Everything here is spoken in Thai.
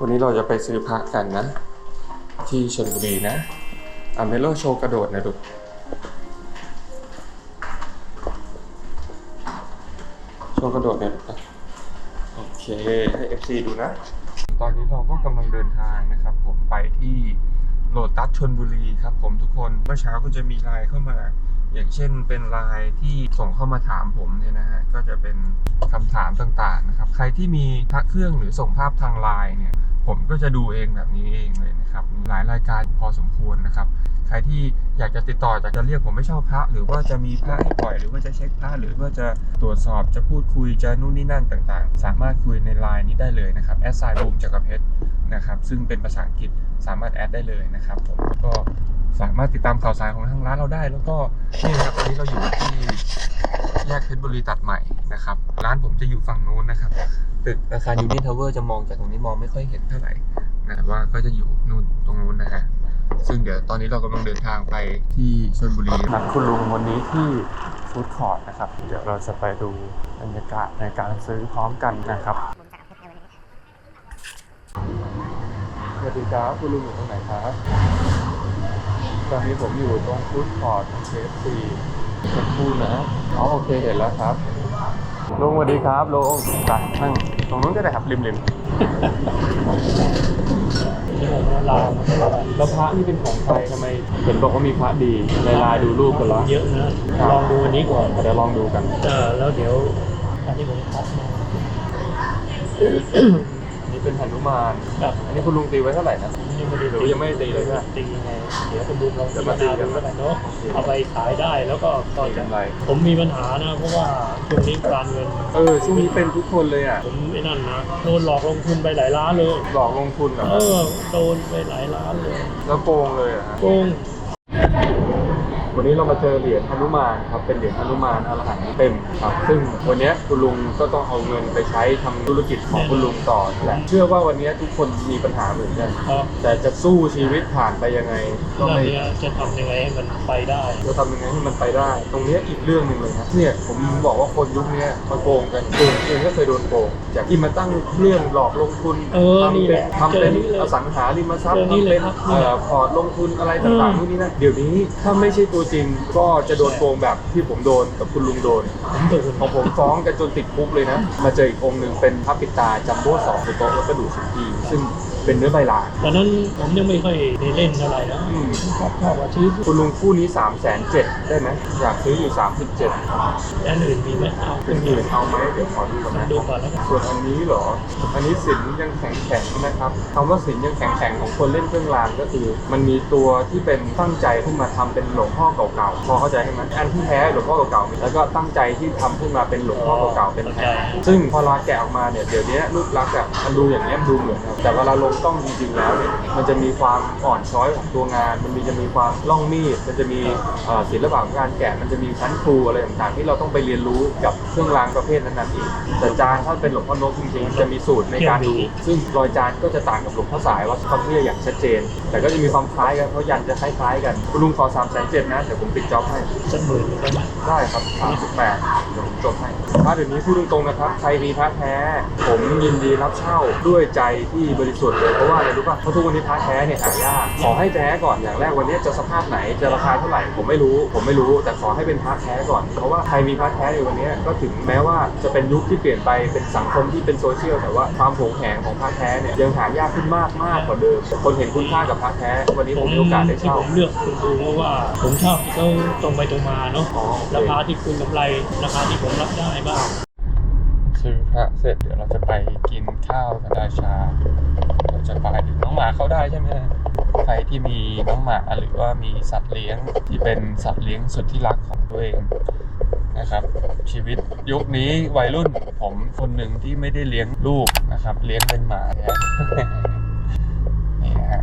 วันนี้เราจะไปซื้อพระกันนะ ที่ชลบุรีนะอะเมโลโชว์กระโดดนะดูกโชว์กระโดดหน่ยโอเคให้ FC ดูนะ ตอนนี้เราก็กำลังเดินทางนะครับ ผมไปที่โลตัสชนบุรีครับ ผมทุกคนเมื่อเช้าก็จะมีไลน์เข้ามา อย่างเช่นเป็นไลน์ที่ส่งเข้ามาถามผมเนี่ยนะฮะก็จะเป็นคำถามต่างๆนะครับ ใครที่มีพระเครื่องหรือส่งภาพทางไลน์เนี่ย ผมก็จะดูเองแบบนี้เองเลยนะครับ หลายรายการพอสมควรนะครับ ใครที่อยากจะติดต่ออยากจะเรียกผมไม่ช่าพระ หรือว่าจะมีพระให้ปล่อย หรือว่าจะเช็คพระหรือว่าจะตรวจสอบจะพูดคุยจะนู่นนี่นั่นต่างๆ สามารถคุยในไลน์นี้ได้เลยนะครับแอดไซน์บูมจักรเพชรนะครับซึ่งเป็นภาษาอังกฤษสามารถแอดได้เลยนะครับผมก็สามารถติดตามข่าวสารของทางร้านเราได้ แล้วก็นี่นะครับตอนนี้เราอยู่ที่แยกเพชรบุรีตัดใหม่นะครับ ร้านผมจะอยู่ฝั่งนู้นนะครับ ตึกอาคารยูนิทาวเวอร์จะมองจากตรงนี้มองไม่ค่อยเห็นเท่าไหร่นะว่าก็จะอยู่นู่นตรงนู้นนะฮะซึ่งเดี๋ยวตอนนี้เรากำลังเดินทางไปที่ชลบุรีนัดคุณลุงวันนี้ที่ฟู้ดคอร์ทนะครับ เดี๋ยวเราจะไปดูบรรยากาศในการซื้อพร้อมกันนะครับสวัสดีครับคุณลุงอยู่ตรงไหนครับตอนนี้ผมอยู่ตรงฟู้ดคอร์ทเคฟซีสักครู่นะอ๋อโอเคเห็นแล้วครับลุงสวัสดีครับลุงไปนั่ง ตรงนู้นก็ได้ครับริมริมแล้วพระนี่เป็นของใครทำไมเห็นบอกว่ามีพระดีในไลน์ดูรูปกันแล้วเยอะนะลองดูอันนี้ก่อนเดี๋ยวลองดูกันเออแล้วเดี๋ยวอันนี้ผมคัดมาอันนี้ เป็นหนุมานครับ อันนี้คุณลุงตีไว้เท่าไหร่นะยังไม่ได้หรือยังไม่ได้ตีเลยใช่ไหม ตียังไงเดี๋ยวคุณดูลองเดี๋ยวมาตีกันดูแล้วกันเนาะเอาไปขายได้แล้วก็ก็ตีจะกำไร ผมมีปัญหานะเพราะว่าช่วงนี้การเงินเออช่วงนี้เป็นทุกคนเลยอะ ผมไอ้นั่นนะโดนหลอกลงทุนไปหลายล้านเลยหลอกลงทุนเหรอเออโดนไปหลายล้านเลยแล้วโกงเลยเหรอะโกง วันนี้เรามาเจอเหรียญหนุมานครับเป็นเหรียญหนุมานอรหันต์เต็มครับ ซึ่งวันนี้คุณลุงก็ต้องเอาเงินไปใช้ทำธุรกิจของคุณลุงต่อแหละเชื่อว่าวันนี้ทุกคนมีปัญหาเหมือนกันครับแต่จะสู้ชีวิตผ่านไปยังไงก็เรื่องไม่นี้จะทำยังไงให้มันไปได้จะทำยังไงให้มันไปได้ ตรงเนี้ยอีกเรื่องหนึ่งเลยครับเนี่ยผมบอกว่าคนยุคเนี้ยมาโกงกันโกงเองก็เคยโดนโกงจากที่มาตั้งเรื่องหลอกลงทุนเออนี่ทำแหเป็นละทำเป็นเจอนี่เลยอสังหาริมทรัพย์เจอนี่ทำเลเป็ยนครับเอ่อพอร์ตลงทุนอะไรต่างๆอืมนู่นนี่นั่นเดี๋ยวนี้ถ้าไม่ใช่ตัวจริงก็จะโดนโกงแบบที่ผมโดนกับคุณลุงโดนของผมฟ้องกันจนติดคุกเลยนะ มาเจออีกองค์หนึ่งเป็นพระปิดตาจัมโบ้สองตัวโต๊ะแล้วก็ดูสุกี้ซึ่ง เป็นเนื้อใบลานตอนนั้นผมยังไม่ค่อยได้เล่นเท่าไหร่นะอืมชอบชอบอาชีพคุณลุงคู่นี้3ามแสนเจ็ดได้ไหมอยากซื้ออยู่37อันอื่นมีไหมเอาเป็นอื่นเอาไหมเดี๋ยวขอดูก่อนนะ ดูก่อนแล้วกันส่วนอันนี้เหรอ อันนี้สินยังแข็งแข็งๆนะครับคำว่าสินยังแข็งแข็งๆของคนเล่นเครื่องรางก็คือ มันมีตัวที่เป็นตั้งใจขึ้นมาทำเป็นหลวงพ่อเก่าๆ พอเข้าใจใช่ไหมอันที่แท้หลวงพ่อเก่าๆแล้วก็ตั้งใจที่ทำขึ้นมาเป็นหลวงพ่อเก่าๆเป็นแท้ซึ่งพอเราแกะออกมาเนี่ยเดี๋ยวนี้รูปลักษณ์อะมันดูอย่างนี้ยมันดูเหมือนครับแต่เวลาลงกล้องจริงๆแล้วเนี่ยมันจะมีความอ่อนช้อยของตัวงาน มันมีจะมีความล่องมีด มันจะมีเอ่อศิลปะของการแกะ มันจะมีชั้นครูอะไรต่างๆ ที่เราต้องไปเรียนรู้กับเครื่องรางประเภทนั้นๆอีกแต่จานถ้าเป็นหลวงพ่อนกจริงๆจะมีสูตรในการดูซึ่งรอยจานก็จะต่างกับหลวงพ่อสายว่าความเรียอย่างชัดเจน แต่ก็จะมีความคล้ายกันเพราะยันจะคล้ายๆกันคุณลุงขอสามแสนเจ็ดนะเดี๋ยวผมปิดจ็อบให้สักหมื่นหนึ่งก็ได้ได้ครับ38เดี๋ยวผมจบให้ถ้าเดี๋ยวนี้พูดตรงๆนะครับใครมีพระแท้ผมยินดีรับเช่าด้วยใจที่บริสุทธิ์เลยเพราะว่าอะไรรู้ป่ะเพราะทุกวันนี้พระแท้เนี่ยหายาก ขอให้แท้ก่อนอย่างแรกวันนี้จะสภาพไหนจะราคาเท่าไหร่ผมไม่รู้ ผมไม่รู้ แต่ขอให้เป็นพระแท้ก่อน เพราะว่าใครมีพระแท้ในวันนี้ก็ถึงแม้ว่าจะเป็นยุคที่เปลี่ยนไปเป็นสังคมที่เป็นโซเชียลแต่ว่าความผงแหงของพระแท้เนี่ยยังหายากขึ้นมากมากกว่าเดิมแต่คนเห็นคุณค่ากับพระแท้ วันนี้ผมมีโอกาสได้ที่เช่าผมเลือกคุณดูเพราะว่าผมชอบที่เขาตรงไปตรงมาเนาะอ๋อโอเคราคาที่คุณกำไรราคาที่ผมรับได้บ้างซื้อพระเสร็จเดี๋ยวเราจะไปกินข้าวกันราชาเราจะไปน้อง หมาเขาได้ใช่ไหมใครที่มีน้องหมาหรือว่ามีสัตว์เลี้ยงที่เป็นสัตว์เลี้ยงสุดที่รักของตัวเองนะครับ ชีวิตยุคนี้วัยรุ่นผมคนหนึ่งที่ไม่ได้เลี้ยงลูกนะครับ เลี้ยงเป็นหมาเนี่ยนี่นะฮะ